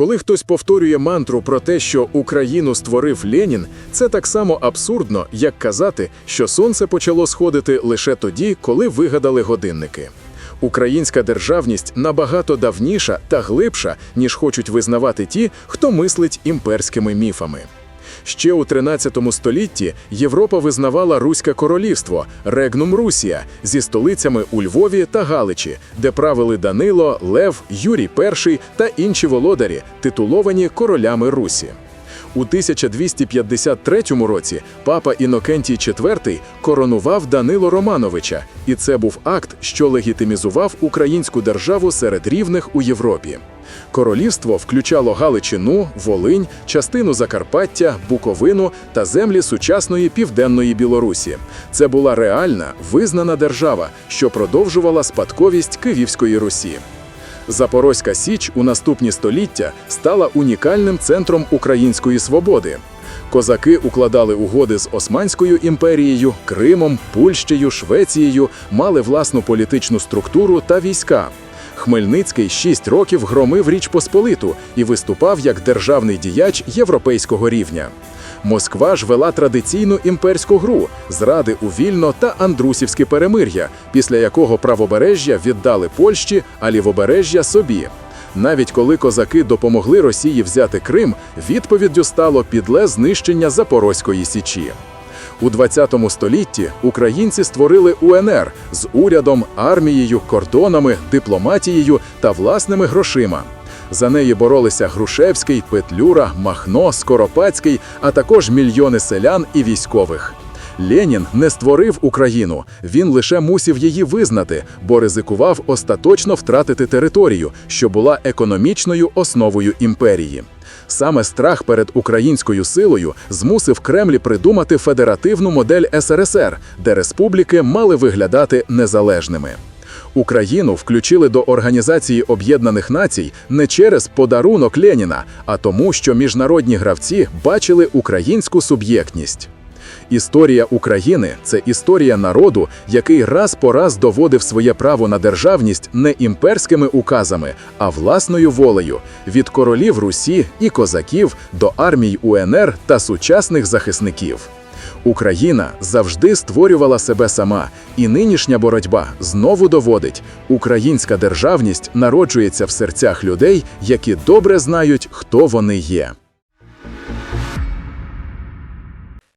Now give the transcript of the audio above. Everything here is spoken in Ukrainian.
Коли хтось повторює мантру про те, що Україну створив Ленін, це так само абсурдно, як казати, що сонце почало сходити лише тоді, коли вигадали годинники. Українська державність набагато давніша та глибша, ніж хочуть визнавати ті, хто мислить імперськими міфами. Ще у 13 столітті Європа визнавала Руське королівство Регнум Русія зі столицями у Львові та Галичі, де правили Данило, Лев, Юрій І та інші володарі, титуловані королями Русі. У 1253 році папа Інокентій IV коронував Данило Романовича, і це був акт, що легітимізував українську державу серед рівних у Європі. Королівство включало Галичину, Волинь, частину Закарпаття, Буковину та землі сучасної південної Білорусі. Це була реальна, визнана держава, що продовжувала спадковість Київської Русі. Запорозька Січ у наступні століття стала унікальним центром української свободи. Козаки укладали угоди з Османською імперією, Кримом, Польщею, Швецією, мали власну політичну структуру та війська. Хмельницький шість років громив Річ Посполиту і виступав як державний діяч європейського рівня. Москва ж вела традиційну імперську гру зради у вільно та андрусівське перемир'я, після якого правобережжя віддали Польщі, а лівобережжя собі. Навіть коли козаки допомогли Росії взяти Крим, відповіддю стало підле знищення Запорозької січі. У 20 столітті українці створили УНР з урядом, армією, кордонами, дипломатією та власними грошима. За неї боролися Грушевський, Петлюра, Махно, Скоропадський, а також мільйони селян і військових. Ленін не створив Україну, він лише мусив її визнати, бо ризикував остаточно втратити територію, що була економічною основою імперії. Саме страх перед українською силою змусив Кремль придумати федеративну модель СРСР, де республіки мали виглядати незалежними. Україну включили до Організації Об'єднаних Націй не через подарунок Леніна, а тому, що міжнародні гравці бачили українську суб'єктність. Історія України це історія народу, який раз по раз доводив своє право на державність не імперськими указами, а власною волею від королів Русі і козаків до армій УНР та сучасних захисників. Україна завжди створювала себе сама, і нинішня боротьба знову доводить: українська державність народжується в серцях людей, які добре знають, хто вони є.